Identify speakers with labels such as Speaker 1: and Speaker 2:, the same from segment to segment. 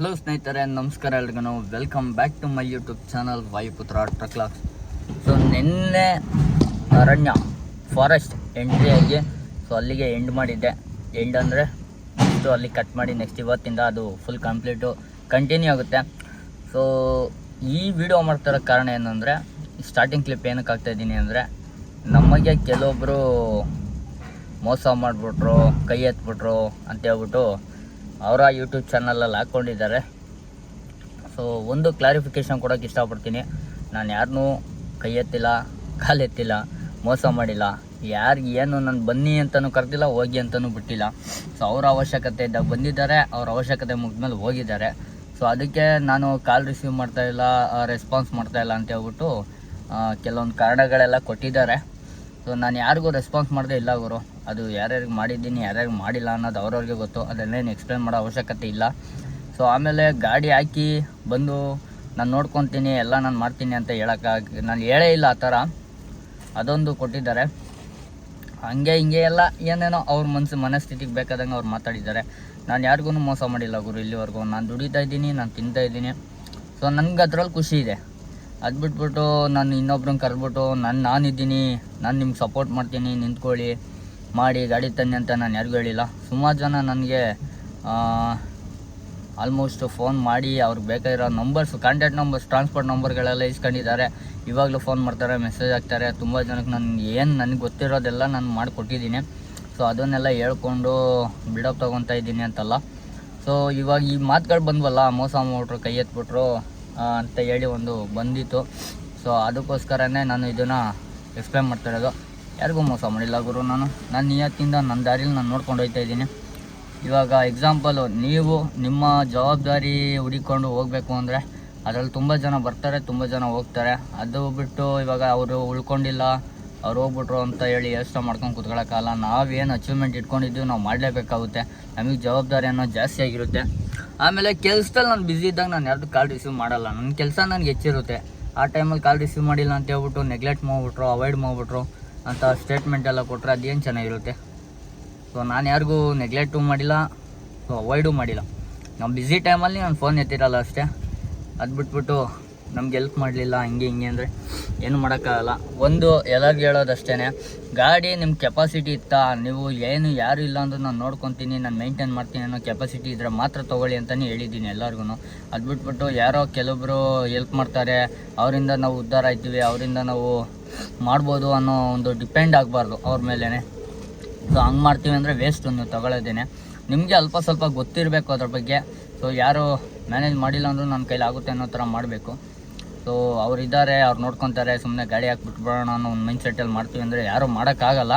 Speaker 1: Hello ಸ್ನೇಹಿತರೆ, ನಮಸ್ಕಾರ ಎಲ್ರಿಗೂ. Welcome back to my YouTube channel Vayuputra ಟ್ರಕ್ಲಾಕ್ಸ್ so ನಿನ್ನೆ ಅರಣ್ಯ ಫಾರೆಸ್ಟ್ ಎಂಟ್ರಿ ಆಗಿ ಸೊ ಅಲ್ಲಿಗೆ ಎಂಡ್ ಮಾಡಿದ್ದೆ. ಎಂಡ್ ಅಂದರೆ ನೆಕ್ಸ್ಟು ಅಲ್ಲಿ ಕಟ್ ಮಾಡಿ ನೆಕ್ಸ್ಟ್ ಇವತ್ತಿಂದ ಅದು ಫುಲ್ ಕಂಪ್ಲೀಟು ಕಂಟಿನ್ಯೂ ಆಗುತ್ತೆ. ಸೊ ಈ ವಿಡಿಯೋ ಮಾಡ್ತಿರೋ ಕಾರಣ ಏನಂದರೆ ಸ್ಟಾರ್ಟಿಂಗ್ ಕ್ಲಿಪ್ ಏನಕ್ಕೆ ಆಗ್ತಾ ಇದ್ದೀನಿ ಅಂದರೆ, ನಮಗೆ ಕೆಲವೊಬ್ಬರು ಮೋಸ ಮಾಡಿಬಿಟ್ರು, ಕೈ ಎತ್ಬಿಟ್ರು ಅಂತ ಹೇಳ್ಬಿಟ್ಟು ಅವರ ಯೂಟ್ಯೂಬ್ ಚಾನಲಲ್ಲಿ ಹಾಕ್ಕೊಂಡಿದ್ದಾರೆ ಸೊ ಒಂದು ಕ್ಲಾರಿಫಿಕೇಷನ್ ಕೊಡೋಕೆ ಇಷ್ಟಪಡ್ತೀನಿ. ನಾನು ಯಾರನ್ನೂ ಕೈ ಎತ್ತಿಲ್ಲ, ಕಾಲು ಎತ್ತಿಲ್ಲ, ಮೋಸ ಮಾಡಿಲ್ಲ. ಯಾರಿಗೆ ಏನು ನಾನು ಬನ್ನಿ ಅಂತಲೂ ಕರೆದಿಲ್ಲ, ಹೋಗಿ ಅಂತಲೂ ಬಿಟ್ಟಿಲ್ಲ. ಸೊ ಅವರ ಅವಶ್ಯಕತೆ ಇದ್ದಾಗ ಬಂದಿದ್ದಾರೆ, ಅವ್ರ ಅವಶ್ಯಕತೆ ಮುಗಿದ್ಮೇಲೆ ಹೋಗಿದ್ದಾರೆ. ಸೊ ಅದಕ್ಕೆ ನಾನು ಕಾಲ್ ರಿಸೀವ್ ಮಾಡ್ತಾ ಇಲ್ಲ ರೆಸ್ಪಾನ್ಸ್ ಮಾಡ್ತಾ ಇಲ್ಲ ಅಂತ ಹೇಳ್ಬಿಟ್ಟು ಕೆಲವೊಂದು ಕಾರಣಗಳೆಲ್ಲ ಕೊಟ್ಟಿದ್ದಾರೆ. ಸೊ ನಾನು ಯಾರಿಗೂ ರೆಸ್ಪಾನ್ಸ್ ಮಾಡದೇ ಇಲ್ಲ ಗುರು. ಅದು ಯಾರ್ಯಾರಿಗೆ ಮಾಡಿದ್ದೀನಿ, ಯಾರ್ಯಾರಿಗೆ ಮಾಡಿಲ್ಲ ಅನ್ನೋದು ಅವ್ರವ್ರಿಗೆ ಗೊತ್ತು. ಅದನ್ನೇನು ಎಕ್ಸ್ಪ್ಲೇನ್ ಮಾಡೋ ಅವಶ್ಯಕತೆ ಇಲ್ಲ. ಸೊ ಆಮೇಲೆ ಗಾಡಿ ಹಾಕಿ ಬಂದು ನಾನು ನೋಡ್ಕೊತೀನಿ, ಎಲ್ಲ ನಾನು ಮಾಡ್ತೀನಿ ಅಂತ ಹೇಳೋಕ್ಕಾಗಿ ನಾನು ಹೇಳೇ ಇಲ್ಲ ಆ ಥರ. ಅದೊಂದು ಕೊಟ್ಟಿದ್ದಾರೆ. ಹಂಗೆ ಹಿಂಗೆ ಎಲ್ಲ ಏನೇನೋ ಅವ್ರ ಮನಸ್ಸು ಮನಸ್ಥಿತಿಗೆ ಬೇಕಾದಂಗೆ ಅವ್ರು ಮಾತಾಡಿದ್ದಾರೆ. ನಾನು ಯಾರಿಗೂ ಮೋಸ ಮಾಡಿಲ್ಲ ಗುರು ಇಲ್ಲಿವರೆಗೂ. ನಾನು ದುಡಿತಾ ಇದ್ದೀನಿ, ನಾನು ತಿಂತಾ ಇದ್ದೀನಿ. ಸೊ ನನಗೆ ಅದರಲ್ಲಿ ಖುಷಿ ಇದೆ. ಅದು ಬಿಟ್ಬಿಟ್ಟು ನಾನು ಇನ್ನೊಬ್ರನ್ನ ಕರೆದ್ಬಿಟ್ಟು ನಾನು ನಾನಿದ್ದೀನಿ, ನಾನು ನಿಮ್ಗೆ ಸಪೋರ್ಟ್ ಮಾಡ್ತೀನಿ, ನಿಂತ್ಕೊಳ್ಳಿ. ಮಾಡಿ ಗಾಡಿ ತನ್ನಿ ಅಂತ ನಾನು ಯಾರಿಗೂ ಹೇಳಿಲ್ಲ. ಸುಮಾರು ಜನ ನನಗೆ ಆಲ್ಮೋಸ್ಟ್ ಫೋನ್ ಮಾಡಿ ಅವ್ರಿಗೆ ಬೇಕಾಗಿರೋ ನಂಬರ್ಸ್ ಕಾಂಟ್ಯಾಕ್ಟ್ ನಂಬರ್ಸ್ ಟ್ರಾನ್ಸ್ಪೋರ್ಟ್ ನಂಬರ್ಗಳೆಲ್ಲ ಇಸ್ಕೊಂಡಿದ್ದಾರೆ. ಇವಾಗಲೂ ಫೋನ್ ಮಾಡ್ತಾರೆ ಮೆಸೇಜ್ ಹಾಕ್ತಾರೆ. ತುಂಬ ಜನಕ್ಕೆ ನಾನು, ಏನು ನನಗೆ ಗೊತ್ತಿರೋದೆಲ್ಲ ನಾನು ಮಾಡಿಕೊಟ್ಟಿದ್ದೀನಿ. ಸೊ ಅದನ್ನೆಲ್ಲ ಹೇಳ್ಕೊಂಡು ಬಿಡಪ್ ತೊಗೊತಾ ಇದ್ದೀನಿ ಅಂತಲ್ಲ. ಸೊ ಇವಾಗ ಈ ಮಾತುಗಳು ಬಂದ್ವಲ್ಲ, ಮೋಸ ಮಾಡ್ಬಿಟ್ರು, ಕೈ ಎತ್ಬಿಟ್ರು ಅಂತ ಹೇಳಿ ಒಂದು ಬಂದಿತ್ತು. ಸೊ ಅದಕ್ಕೋಸ್ಕರನೇ ನಾನು ಇದನ್ನು ಎಕ್ಸ್ಪ್ಲೇನ್ ಮಾಡ್ತಾ ಇರೋದು. ಯಾರಿಗೂ ಮೋಸ ಮಾಡಿಲ್ಲ ಗುರು ನಾನು. ನನ್ನ ನಿಯತ್ತಿಂದ ನನ್ನ ದಾರಿಲಿ ನಾನು ನೋಡ್ಕೊಂಡು ಹೋಗ್ತಾ ಇದ್ದೀನಿ. ಇವಾಗ ಎಕ್ಸಾಂಪಲು ನೀವು ನಿಮ್ಮ ಜವಾಬ್ದಾರಿ ಹುಡಿಕೊಂಡು ಹೋಗಬೇಕು ಅಂದರೆ ಅದರಲ್ಲಿ ತುಂಬ ಜನ ಬರ್ತಾರೆ, ತುಂಬ ಜನ ಹೋಗ್ತಾರೆ. ಅದು ಬಿಟ್ಟು ಇವಾಗ ಅವರು ಉಳ್ಕೊಂಡಿಲ್ಲ, ಅವ್ರು ಹೋಗ್ಬಿಟ್ರು ಅಂತ ಹೇಳಿ ಯೋಚನೆ ಮಾಡ್ಕೊಂಡು ಕೂತ್ಕೊಳ್ಳೋಕ್ಕಲ್ಲ ನಾವೇನು ಅಚೀವ್ಮೆಂಟ್ ಇಟ್ಕೊಂಡಿದ್ದೀವಿ, ನಾವು ಮಾಡಲೇಬೇಕಾಗುತ್ತೆ. ನಮಗೆ ಜವಾಬ್ದಾರಿ ಅನ್ನೋದು ಜಾಸ್ತಿ ಆಗಿರುತ್ತೆ. ಆಮೇಲೆ ಕೆಲಸದಲ್ಲಿ ನಾನು ಬ್ಯುಸಿ ಇದ್ದಾಗ ನಾನು ಯಾರ್ದು ಕಾಲ್ ರಿಸೀವ್ ಮಾಡಲ್ಲ. ನನ್ನ ಕೆಲಸ ನನಗೆ ಹೆಚ್ಚಿರುತ್ತೆ. ಆ ಟೈಮಲ್ಲಿ ಕಾಲ್ ರಿಸೀವ್ ಮಾಡಿಲ್ಲ ಅಂತ ಹೇಳ್ಬಿಟ್ಟು ನೆಗ್ಲೆಕ್ಟ್ ಮಾಡಿಬಿಟ್ರು ಅವಾಯ್ಡ್ ಮಾಡಿಬಿಟ್ರು. ಅಂತ ಸ್ಟೇಟ್ಮೆಂಟ್ ಎಲ್ಲ ಕೊಟ್ಟರೆ ಅದೇನು ಚೆನ್ನಾಗಿರುತ್ತೆ? ಸೊ ನಾನು ಯಾರಿಗೂ ನೆಗ್ಲೆಕ್ಟು ಮಾಡಿಲ್ಲ. ಸೊ ಅವಾಯ್ಡು ಮಾಡಿಲ್ಲ. ನಮ್ಮ ಬ್ಯುಸಿ ಟೈಮಲ್ಲಿ ನಾನು ಫೋನ್ ಎತ್ತಿರಲ್ಲ ಅಷ್ಟೇ. ಅದು ಬಿಟ್ಬಿಟ್ಟು ನಮ್ಗೆ ಹೆಲ್ಪ್ ಮಾಡಲಿಲ್ಲ, ಹಂಗೆ ಹಿಂಗೆ ಅಂದರೆ ಏನು ಮಾಡೋಕ್ಕಾಗಲ್ಲ. ಒಂದು ಎಲ್ಲರಿಗೂ ಹೇಳೋದಷ್ಟೇ ಗಾಡಿ ನಿಮ್ಮ ಕೆಪಾಸಿಟಿ ಇತ್ತಾ? ನೀವು ಏನು, ಯಾರು ಇಲ್ಲ ಅಂದ್ರೂ ನಾನು ನೋಡ್ಕೊತೀನಿ, ನಾನು ಮೇಂಟೈನ್ ಮಾಡ್ತೀನಿ ಅನ್ನೋ ಕೆಪಾಸಿಟಿ ಇದ್ದರೆ ಮಾತ್ರ ತೊಗೊಳ್ಳಿ ಅಂತಲೇ ಹೇಳಿದ್ದೀನಿ ಎಲ್ಲರಿಗೂ ಅದು ಬಿಟ್ಬಿಟ್ಟು ಯಾರೋ ಕೆಲವೊಬ್ಬರು ಹೆಲ್ಪ್ ಮಾಡ್ತಾರೆ, ಅವರಿಂದ ನಾವು ಉದ್ಧಾರ ಆಯ್ತೀವಿ, ಅವರಿಂದ ನಾವು ಮಾಡ್ಬೋದು ಅನ್ನೋ ಒಂದು ಡಿಪೆಂಡ್ ಆಗಬಾರ್ದು ಅವ್ರ ಮೇಲೇ ಸೊ ಹಂಗೆ ಮಾಡ್ತೀವಿ ಅಂದರೆ ವೇಸ್ಟ್ ನೀವು ತಗೊಳ್ಳೋದೇನೆ. ನಿಮಗೆ ಅಲ್ಪ ಸ್ವಲ್ಪ ಗೊತ್ತಿರಬೇಕು ಅದ್ರ ಬಗ್ಗೆ. ಸೊ ಯಾರು ಮ್ಯಾನೇಜ್ ಮಾಡಿಲ್ಲ ಅಂದರೂ ನನ್ನ ಕೈಲಿ ಆಗುತ್ತೆ ಅನ್ನೋ ಥರ ಮಾಡಬೇಕು. ಸೊ ಅವರಿದ್ದಾರೆ, ಅವ್ರು ನೋಡ್ಕೊತಾರೆ ಸುಮ್ಮನೆ ಗಾಡಿ ಹಾಕ್ಬಿಟ್ಬಿಡೋಣ ಅನ್ನೋ ಒಂದು ಮೈಂಡ್ ಸೆಟ್ಟಲ್ಲಿ ಮಾಡ್ತೀವಿ ಅಂದರೆ ಯಾರೂ ಮಾಡೋಕ್ಕಾಗಲ್ಲ.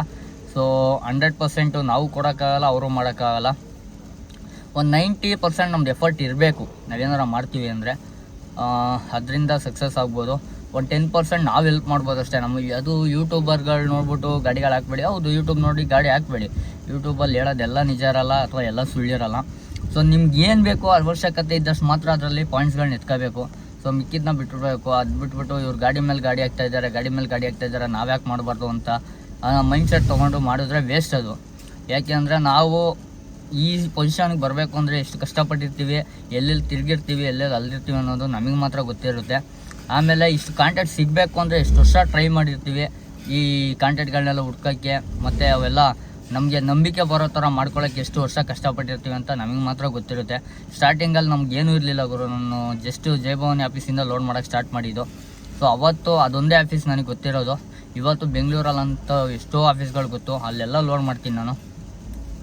Speaker 1: ಸೊ ಹಂಡ್ರೆಡ್ ಪರ್ಸೆಂಟು ನಾವು ಕೊಡೋಕ್ಕಾಗಲ್ಲ, ಅವರು ಮಾಡೋಕ್ಕಾಗಲ್ಲ. ಒಂದು ನೈಂಟಿ ಪರ್ಸೆಂಟ್ ನಮ್ದು ಎಫರ್ಟ್ ಇರಬೇಕು. ನಾವೇನಾರ ಮಾಡ್ತೀವಿ ಅಂದರೆ ಅದರಿಂದ ಸಕ್ಸಸ್ ಆಗ್ಬೋದು. ಒಂದು ಟೆನ್ ಪರ್ಸೆಂಟ್ ನಾವು ಹೆಲ್ಪ್ ಮಾಡ್ಬೋದು ಅಷ್ಟೇ. ನಮಗೆ ಅದು ಯೂಟ್ಯೂಬರ್ಗಳು ನೋಡ್ಬಿಟ್ಟು ಗಾಡಿಗಳು ಹಾಕ್ಬೇಡಿ. ಹೌದು ಯೂಟ್ಯೂಬ್ ನೋಡಿ ಗಾಡಿ ಹಾಕ್ಬೇಡಿ. ಯೂಟ್ಯೂಬಲ್ಲಿ ಹೇಳೋದೆಲ್ಲ ನಿಜ ಇರಲ್ಲ ಅಥವಾ ಎಲ್ಲ ಸುಳ್ಳಿರಲ್ಲ ಸೊ ನಿಮ್ಗೆ ಏನು ಬೇಕೋ ಅವಶ್ಯಕತೆ ಇದ್ದಷ್ಟು ಮಾತ್ರ ಅದರಲ್ಲಿ ಪಾಯಿಂಟ್ಸ್ಗಳನ್ನ ಎತ್ಕೋಬೇಕು ಸೊ ಮಿಕ್ಕಿದ್ನ ಬಿಟ್ಬಿಡ್ಬೇಕು. ಅದು ಬಿಟ್ಬಿಟ್ಟು ಇವ್ರು ಗಾಡಿ ಮೇಲೆ ಗಾಡಿ ಆಗ್ತಾ ಇದ್ದಾರೆ, ಗಾಡಿ ಮೇಲೆ ಗಾಡಿ ಆಗ್ತಾ ಇದ್ದಾರೆ, ನಾವು ಯಾಕೆ ಮಾಡಬಾರ್ದು ಅಂತ ಮೈಂಡ್ ಸೆಟ್ ತೊಗೊಂಡು ಮಾಡಿದ್ರೆ ವೇಸ್ಟ್ ಅದು. ಯಾಕೆ ಅಂದರೆ ನಾವು ಈ ಪೊಸಿಷನ್ಗೆ ಬರಬೇಕು ಅಂದರೆ ಎಷ್ಟು ಕಷ್ಟಪಟ್ಟಿರ್ತೀವಿ, ಎಲ್ಲೆಲ್ಲಿ ತಿರುಗಿರ್ತೀವಿ, ಎಲ್ಲೆಲ್ಲಿ ಅಲ್ಲಿರ್ತೀವಿ ಅನ್ನೋದು ನಮಗೆ ಮಾತ್ರ ಗೊತ್ತಿರುತ್ತೆ. ಆಮೇಲೆ ಇಷ್ಟು ಕಾಂಟ್ಯಾಕ್ಟ್ ಸಿಗಬೇಕು ಅಂದರೆ ಎಷ್ಟು ವರ್ಷ ಟ್ರೈ ಮಾಡಿರ್ತೀವಿ ಈ ಕಾಂಟ್ಯಾಕ್ಟ್ಗಳನ್ನೆಲ್ಲ ಹುಡ್ಕೋಕ್ಕೆ, ಮತ್ತು ಅವೆಲ್ಲ ನಮಗೆ ನಂಬಿಕೆ ಬರೋ ಥರ ಮಾಡ್ಕೊಳ್ಳೋಕೆ ಎಷ್ಟು ವರ್ಷ ಕಷ್ಟಪಟ್ಟಿರ್ತೀವಿ ಅಂತ ನಮಗೆ ಮಾತ್ರ ಗೊತ್ತಿರುತ್ತೆ. ಸ್ಟಾರ್ಟಿಂಗಲ್ಲಿ ನಮ್ಗೆ ಏನೂ ಇರಲಿಲ್ಲ ಗುರು. ನಾನು ಜಸ್ಟ್ ಜಯಭವಾನಿ ಆಫೀಸಿಂದ ಲೋಡ್ ಮಾಡೋಕ್ಕೆ ಸ್ಟಾರ್ಟ್ ಮಾಡಿದ್ದು. ಸೊ ಅವತ್ತು ಅದೊಂದೇ ಆಫೀಸ್ ನನಗೆ ಗೊತ್ತಿರೋದು. ಇವತ್ತು ಬೆಂಗಳೂರಲ್ಲಂತ ಎಷ್ಟೋ ಆಫೀಸ್ಗಳು ಗೊತ್ತು. ಅಲ್ಲೆಲ್ಲ ಲೋಡ್ ಮಾಡ್ತೀನಿ ನಾನು.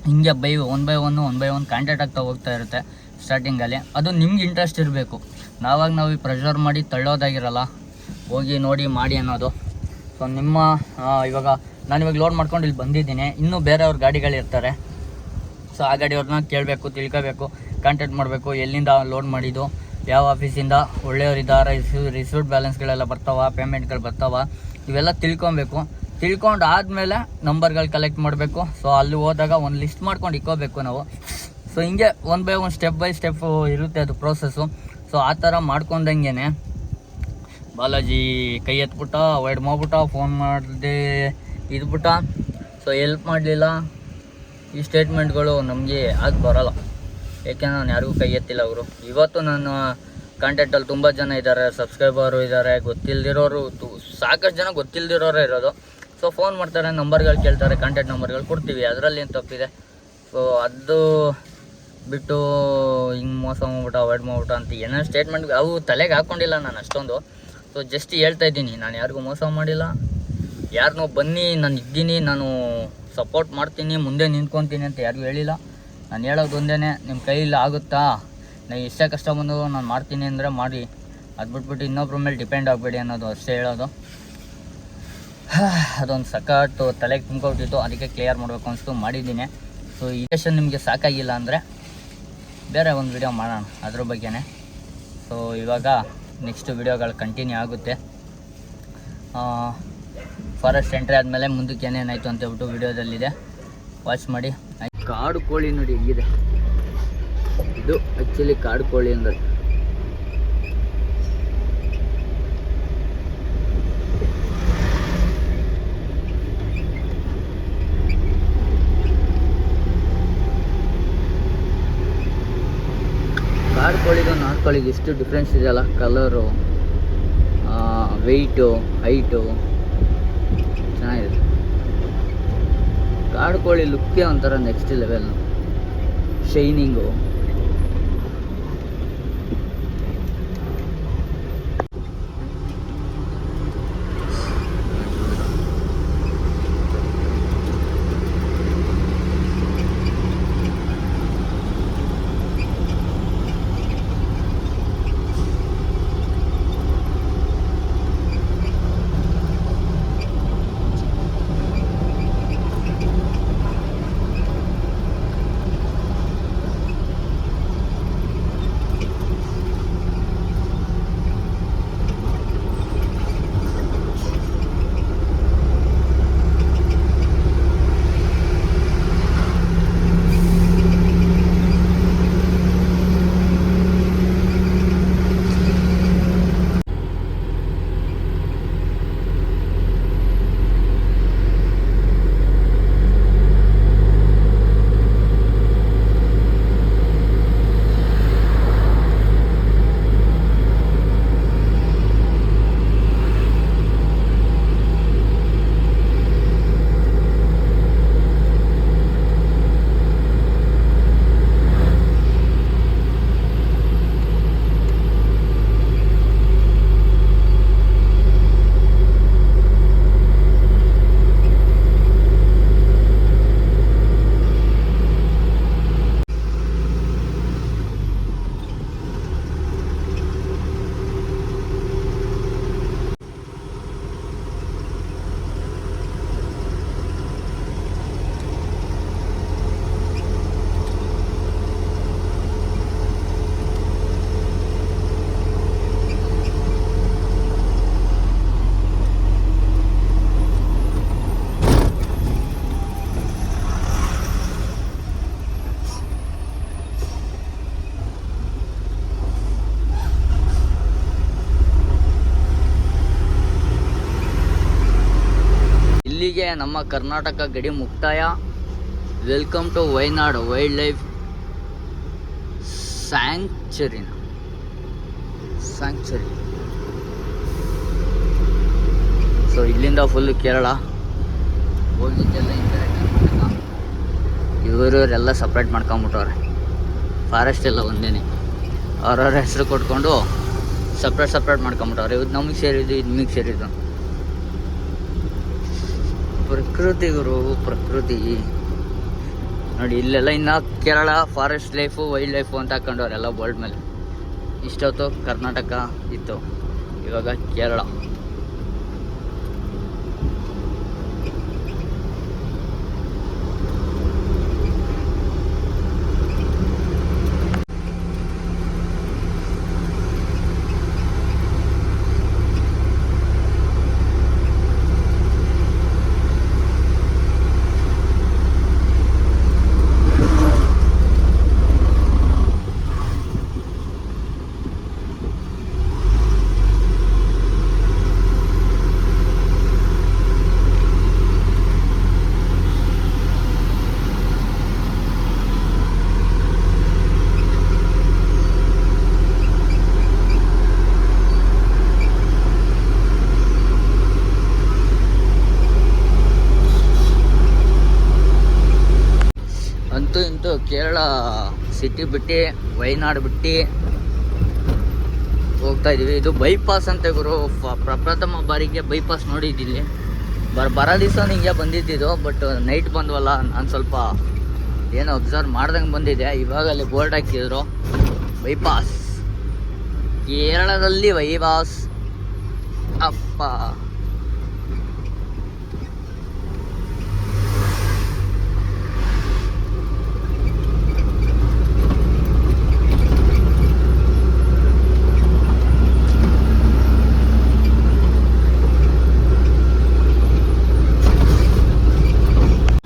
Speaker 1: ಹಿಂಗೆ by one by one one by one contact ಆಗ್ತಾ ಹೋಗ್ತಾ ಇರುತ್ತೆ ಸ್ಟಾರ್ಟಿಂಗಲ್ಲಿ ಅದು ನಿಮ್ಗೆ ಇಂಟ್ರೆಸ್ಟ್ ಇರಬೇಕು. ನಾವಾಗ ನಾವು ಪ್ರೆಷರ್ ಮಾಡಿ ತಳ್ಳೋದಾಗಿರಲ್ಲ, ಹೋಗಿ ನೋಡಿ ಮಾಡಿ ಅನ್ನೋದು. ಸೊ ನಿಮ್ಮ ಇವಾಗ ನಾನು ಇವಾಗ ಲೋಡ್ ಮಾಡ್ಕೊಂಡು ಇಲ್ಲಿ ಬಂದಿದ್ದೀನಿ. ಇನ್ನೂ ಬೇರೆಯವ್ರ ಗಾಡಿಗಳಿರ್ತಾರೆ ಸೊ ಆ ಗಾಡಿಯವ್ರನ್ನ ಕೇಳಬೇಕು, ತಿಳ್ಕೋಬೇಕು ಕಾಂಟ್ಯಾಕ್ಟ್ ಮಾಡಬೇಕು, ಎಲ್ಲಿಂದ ಲೋಡ್ ಮಾಡಿದ್ದು, ಯಾವ ಆಫೀಸಿಂದ ಒಳ್ಳೆಯವರಿದ್ದಾರೆ ರಿಸೀವ್ ರಿಸೀವ್ಡ್ ಬ್ಯಾಲೆನ್ಸ್ಗಳೆಲ್ಲ ಬರ್ತಾವ ಪೇಮೆಂಟ್ಗಳು ಬರ್ತಾವ, ಇವೆಲ್ಲ ತಿಳ್ಕೊಬೇಕು. ತಿಳ್ಕೊಂಡು ಆದಮೇಲೆ ನಂಬರ್ಗಳು ಕಲೆಕ್ಟ್ ಮಾಡಬೇಕು. ಸೊ ಅಲ್ಲಿ ಹೋದಾಗ ಒಂದು ಲಿಸ್ಟ್ ಮಾಡ್ಕೊಂಡು ಇಕ್ಕೋಬೇಕು ನಾವು. ಸೊ ಹಿಂಗೆ one by one step by step ಇರುತ್ತೆ ಅದು ಪ್ರೋಸೆಸ್ಸು ಸೊ ಆ ಥರ ಮಾಡ್ಕೊಂಡಂಗೆ ಬಾಲಾಜಿ ಕೈ ಎತ್ಬಿಟ್ಟ ಅವಾಯ್ಡ್ ಮಾಡ್ಬಿಟ್ಟ ಫೋನ್ ಮಾಡದೆ ಇದ್ಬಿಟ್ಟ. ಸೊ ಹೆಲ್ಪ್ ಮಾಡಲಿಲ್ಲ. ಈ ಸ್ಟೇಟ್ಮೆಂಟ್ಗಳು ನಮಗೆ ಆಗಿ ಬರೋಲ್ಲ. ಏಕೆಂದ್ರೆ ನಾನು ಯಾರಿಗೂ ಕೈ ಎತ್ತಿಲ್ಲ ಅವರು ಇವತ್ತು ನಾನು ಕಾಂಟ್ಯಾಕ್ಟಲ್ಲಿ ತುಂಬ ಜನ ಇದ್ದಾರೆ ಸಬ್ಸ್ಕ್ರೈಬರು ಇದ್ದಾರೆ ಗೊತ್ತಿಲ್ದಿರೋರು ತು- ಸಾಕಷ್ಟು ಜನ ಗೊತ್ತಿಲ್ದಿರೋರೇ ಇರೋದು. ಸೊ ಫೋನ್ ಮಾಡ್ತಾರೆ ನಂಬರ್ಗಳು ಕೇಳ್ತಾರೆ ಕಾಂಟ್ಯಾಕ್ಟ್ ನಂಬರ್ಗಳು ಕೊಡ್ತೀವಿ. ಅದರಲ್ಲಿ ಏನು ತಪ್ಪಿದೆ? ಸೊ ಅದು ಬಿಟ್ಟು ಹಿಂಗೆ ಮೋಸ ಮಾಡ್ಬಿಟ್ಟು ಅವಾಯ್ಡ್ ಮಾಡ್ಬಿಟ್ಟು ಅಂತ ಏನೇನು ಸ್ಟೇಟ್ಮೆಂಟ್ ಅವು ತಲೆಗೆ ಹಾಕ್ಕೊಂಡಿಲ್ಲ ನಾನು ಅಷ್ಟೊಂದು. ಸೊ ಜಸ್ಟ್ ಹೇಳ್ತಾ ಇದ್ದೀನಿ, ನಾನು ಯಾರಿಗೂ ಮೋಸ ಮಾಡಿಲ್ಲ. ಯಾರನ್ನೂ ಬನ್ನಿ, ನಾನು ಇದ್ದೀನಿ, ನಾನು ಸಪೋರ್ಟ್ ಮಾಡ್ತೀನಿ, ಮುಂದೆ ನಿಂತ್ಕೊತೀನಿ ಅಂತ ಯಾರಿಗೂ ಹೇಳಿಲ್ಲ. ನಾನು ಹೇಳೋದು ಒಂದೇ ನಿಮ್ಮ ಕೈಯಲ್ಲಿ ಆಗುತ್ತಾ? ನಾನು ಎಷ್ಟೇ ಕಷ್ಟ ಬಂದು ನಾನು ಮಾಡ್ತೀನಿ ಅಂದರೆ ಮಾಡಿ. ಅದು ಬಿಟ್ಬಿಟ್ಟು ಇನ್ನೊಬ್ರ ಮೇಲೆ ಡಿಪೆಂಡ್ ಆಗಬೇಡಿ ಅನ್ನೋದು ಅಷ್ಟೇ ಹೇಳೋದು. ಅದೊಂದು ಸಖತ್ತು ತಲೆಗೆ ತುಂಬ್ಕೊಬಿಟ್ಟಿತ್ತು ಅದಕ್ಕೆ ಕ್ಲಿಯರ್ ಮಾಡಬೇಕು ಅನಿಸ್ತು, ಮಾಡಿದ್ದೀನಿ. ಸೊ ಈ ಸೆಷನ್ ನಿಮಗೆ ಸಾಕಾಗಿಲ್ಲ ಅಂದರೆ ಬೇರೆ ಒಂದು ವಿಡಿಯೋ ಮಾಡೋಣ, ಅದ್ರ ಬಗ್ಗೆನೇ. ಸೊ ಇವಾಗ ನೆಕ್ಸ್ಟ್ ವಿಡಿಯೋಗಳು ಕಂಟಿನ್ಯೂ ಆಗುತ್ತೆ. ಫಾರೆಸ್ಟ್ ಎಂಟ್ರಿ ಆದಮೇಲೆ ಮುಂದಕ್ಕೆ ಏನೇನಾಯಿತು ಅಂತ ಹೇಳ್ಬಿಟ್ಟು ವಿಡಿಯೋದಲ್ಲಿದೆ. ವಾಚ್ ಮಾಡಿ. ಕಾಡು ಕೋಳಿ ನೋಡಿ ಹೆಂಗಿದೆ. ಇದು ಆ್ಯಕ್ಚುಲಿ ಕಾಡು ಕೋಳಿ ಅಂದ್ರೆ ಕಾಡು ಕೋಳಿಗೂ ಕೋಳಿಗೆ ಎಷ್ಟು ಡಿಫ್ರೆನ್ಸ್ ಇದೆಯಲ್ಲ? ಕಲರು ವೆಯ್ಟು ಹೈಟು ಚೆನ್ನಾಗಿದೆ ಕಾಡು ಕೋಳಿ ಲುಕ್ಕೇ ಒಂಥರ ನೆಕ್ಸ್ಟ್ ಲೆವೆಲ್ ಶೈನಿಂಗು ನಮ್ಮ ಕರ್ನಾಟಕ ಗಡಿ ಮುಕ್ತಾಯ. Welcome to Wayanad wildlife ಸ್ಯಾಂಕ್ಚುರಿನ ಸ್ಯಾಂಕ್ಚುರಿ ಸೊ ಇಲ್ಲಿಂದ ಫುಲ್ ಕೇರಳ. ಹೋಗಿದ್ದೆಲ್ಲ ಇವರಿವರೆಲ್ಲ ಸಪ್ರೇಟ್ ಮಾಡ್ಕೊಂಬಿಟ್ಟವ್ರೆ. ಫಾರೆಸ್ಟ್ ಎಲ್ಲ ಒಂದೇನೆ. ಅವ್ರವ್ರ ಹೆಸರು ಕೊಟ್ಕೊಂಡು ಸಪ್ರೇಟ್ ಸಪ್ರೇಟ್ ಮಾಡ್ಕೊಂಬಿಟ್ಟವ್ರೆ. ಇದು ನಮಗೆ ಸೇರಿದ್ದು, ಇದು ನಿಮಗೆ ಸೇರಿದ್ದು. ಪ್ರಕೃತಿ ಗುರು ಪ್ರಕೃತಿ. ನೋಡಿ, ಇಲ್ಲೆಲ್ಲ ಇನ್ನ Kerala forest life wildlife ಅಂತ ಹಾಕೊಂಡವ್ರೆಲ್ಲ ಬೋಲ್ಡ್ ಮೇಲೆ. ಇಷ್ಟೊತ್ತು ಕರ್ನಾಟಕ ಇತ್ತು. ಇವಾಗ ಕೇರಳ. ಇದು ಕೇರಳ ಸಿಟಿ ಬಿಟ್ಟು ವಯನಾಡು ಬಿಟ್ಟು ಹೋಗ್ತಾ ಇದೀವಿ. ಇದು ಬೈಪಾಸ್ ಅಂತ ಗುರು. ಪ್ರಪ್ರಥಮ ಬಾರಿಗೆ ಬೈಪಾಸ್ ನೋಡಿದ್ದೀನಿ ಬರ, ಬರೋ ದಿವಸ ಹಿಂಗೆ ಬಂದಿದ್ದಿದ್ದು ಬಟ್ ನೈಟ್ ಬಂದ್ವಲ್ಲ, ನಾನು ಸ್ವಲ್ಪ ಏನೋ ಅಬ್ಸರ್ವ್ ಮಾಡ್ದಂಗೆ ಬಂದಿದೆ ಇವಾಗ ಅಲ್ಲಿ ಬೋರ್ಡ್ ಹಾಕಿದ್ರು. ಬೈಪಾಸ್ ಕೇರಳದಲ್ಲಿ ಬೈಪಾಸ್ ಅಪ್ಪ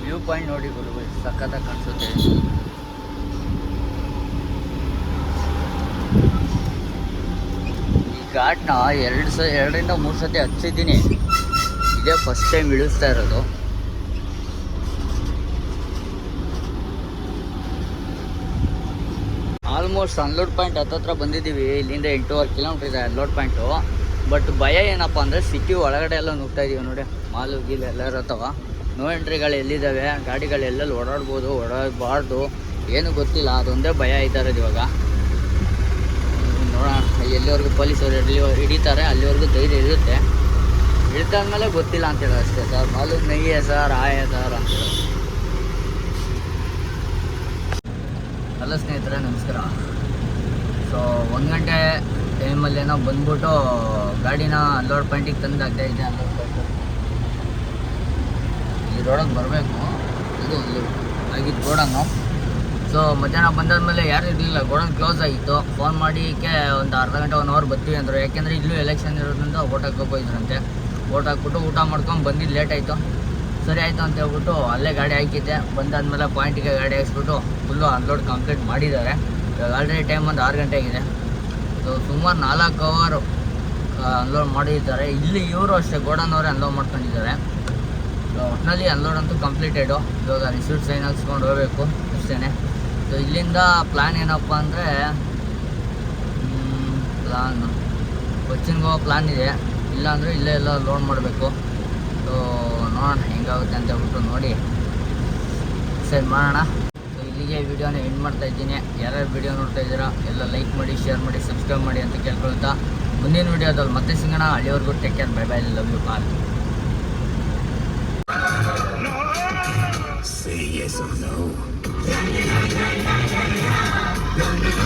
Speaker 1: ವ್ಯೂ ಪಾಯಿಂಟ್ ನೋಡಿ ಗುರು ಸಖತ್ತಾಗಿ ಕಾಣಿಸುತ್ತೆ ಈ ಘಾಟ್ನ ಎರಡು ಸ, ಎರಡರಿಂದ ಮೂರು ಸತಿ ಹಚ್ಚಿದ್ದೀನಿ. ಇದೇ ಫಸ್ಟ್ ಟೈಮ್ ಇಳಿಸ್ತಾ ಇರೋದು. ಆಲ್ಮೋಸ್ಟ್ ಅನ್ಲೋಡ್ ಪಾಯಿಂಟ್ ಹತ್ತತ್ರ ಬಂದಿದ್ದೀವಿ. ಇಲ್ಲಿಂದ ಎಂಟೂವರೆ ಕಿಲೋಮೀಟರ್ ಇದೆ ಅನ್ಲೋಡ್ ಪಾಯಿಂಟು ಬಟ್ ಭಯ ಏನಪ್ಪ ಅಂದರೆ ಸಿಟಿ ಒಳಗಡೆ ಎಲ್ಲ ನುಗ್ತಾ ಇದೀವಿ ನೋಡಿ. ಮಾಲು, ಗೀಲು ಎಲ್ಲ ಇರತ್ತವ ನೋ ಎಂಟ್ರಿಗಳು ಎಲ್ಲಿದ್ದಾವೆ ಗಾಡಿಗಳು ಎಲ್ಲೆಲ್ಲಿ ಓಡಾಡ್ಬೋದು, ಓಡಾಡಬಾರ್ದು. ಏನು ಗೊತ್ತಿಲ್ಲ. ಅದೊಂದೇ ಭಯ ಇದ್ದಾರದು ಇವಾಗ. ನೋಡೋಣ. ಎಲ್ಲಿವರೆಗೂ ಪೊಲೀಸರು ಎಲ್ಲಿ ಹಿಡಿತಾರೆ, ಅಲ್ಲಿವರೆಗೂ ಧೈರ್ಯ ಇರುತ್ತೆ. ಇಳಿತಾದ್ಮೇಲೆ ಗೊತ್ತಿಲ್ಲ ಅಂತ ಹೇಳೋ ಅಷ್ಟೇ ಸರ್. ಮಾಲು ನೈಯೇ ಸರ್, ಆಯ ಸರ್ ಅಂತ ಹೇಳೋ ಸ್ನೇಹಿತರೆ, ನಮಸ್ಕಾರ. ಸೊ ಒಂದು ಗಂಟೆ ಟೈಮಲ್ಲಿ ಏನೋ ಬಂದ್ಬಿಟ್ಟು ಗಾಡಿನ ಅನ್ಲೋಡ್ ಪಾಯಿಂಟಿಗೆ ತಂದು ಆಗ್ತಾ ಇದೆ ಅನ್ಲೋಡ್ ಪಾಯಿಂಟ್ ಈ ಬರಬೇಕು. ಇದು ಒಂದು ಆಗಿದ್ದು ಗೋಡನ್ನು ಸೊ ಮಧ್ಯಾಹ್ನ ಬಂದಾದ್ಮೇಲೆ ಯಾರು ಇರಲಿಲ್ಲ. ಗೋಡನ್ ಕ್ಲೋಸ್ ಆಗಿತ್ತು. ಫೋನ್ ಮಾಡಿಕ್ಕೆ ಒಂದು ಅರ್ಧ ಗಂಟೆ ಒನ್ ಅವರ್ ಬರ್ತೀವಿ ಅಂದರು. ಯಾಕೆಂದರೆ ಇಲ್ಲೂ ಎಲೆಕ್ಷನ್ ಇರೋದ್ರಿಂದ ಓಟ್ ಹಾಕೋಕೆ ಹೋಗಿದ್ರಂತೆ ಓಟ್ ಹಾಕ್ಬಿಟ್ಟು ಊಟ ಮಾಡ್ಕೊಂಡು ಬಂದಿದ್ದು ಲೇಟ್ ಆಯಿತು. ಸರಿ ಆಯಿತು ಅಂತ ಹೇಳ್ಬಿಟ್ಟು ಅಲ್ಲೇ ಗಾಡಿ ಹಾಕಿದ್ದೆ. ಬಂದಾದ್ಮೇಲೆ ಪಾಯಿಂಟಿಗೆ ಗಾಡಿ ಹಾಕ್ಸ್ಬಿಟ್ಟು ಫುಲ್ಲು ಅನ್ಲೋಡ್ ಕಂಪ್ಲೀಟ್ ಮಾಡಿದ್ದಾರೆ. ಇವಾಗ ಆಲ್ರೆಡಿ ಟೈಮ್ ಒಂದು ಆರು ಗಂಟೆ ಆಗಿದೆ. ಸೊ ಸುಮಾರು ನಾಲ್ಕು ಅವರು ಅನ್ಲೋಡ್ ಮಾಡಿದ್ದಾರೆ. ಇಲ್ಲಿ ಇವರು ಅಷ್ಟೇ ಗೋಡನವರೇ ಅನ್ಲೋಡ್ ಮಾಡ್ಕೊಂಡಿದ್ದಾರೆ. ಒಟ್ಟಿನಲ್ಲಿ ಅನ್ಲೋಡ್ ಅಂತೂ ಕಂಪ್ಲೀಟೆಡು ಇವಾಗ ರಿಸೀಟ್ ಸೈನ್ ಹಾಕ್ಸ್ಕೊಂಡು ಹೋಗಬೇಕು ಅಷ್ಟೇ ಸೊ ಇಲ್ಲಿಂದ ಪ್ಲ್ಯಾನ್ ಏನಪ್ಪ ಅಂದರೆ ಪ್ಲ್ಯಾನ್ ಕೊಚ್ಚಿನ್ಗೆ ಹೋಗೋ ಪ್ಲ್ಯಾನ್ ಇದೆ. ಇಲ್ಲಾಂದರೆ ಇಲ್ಲೇ ಎಲ್ಲ ಲೋನ್ ಮಾಡಬೇಕು. ಸೊ ನೋಡೋಣ, ಹೆಂಗಾಗುತ್ತೆ ಅಂತ ಹೇಳ್ಬಿಟ್ಟು ನೋಡಿ. ಸರಿ ಮಾಡೋಣ. ಸೊ ಇಲ್ಲಿಗೆ ವಿಡಿಯೋನ ಎಂಡ್ ಮಾಡ್ತಾ ಇದ್ದೀನಿ. ಯಾರ್ಯಾರು ವಿಡಿಯೋ ನೋಡ್ತಾ ಇದ್ದೀರಾ, ಎಲ್ಲ ಲೈಕ್ ಮಾಡಿ ಶೇರ್ ಮಾಡಿ ಸಬ್ಸ್ಕ್ರೈಬ್ ಮಾಡಿ ಅಂತ ಕೇಳ್ಕೊಳ್ತಾ. ಮುಂದಿನ ವಿಡಿಯೋದಲ್ಲಿ ಮತ್ತೆ ಸಿಗೋಣ. ಅಲ್ಲಿವರೆಗೂ take care bye bye love you call
Speaker 2: Say yes or no.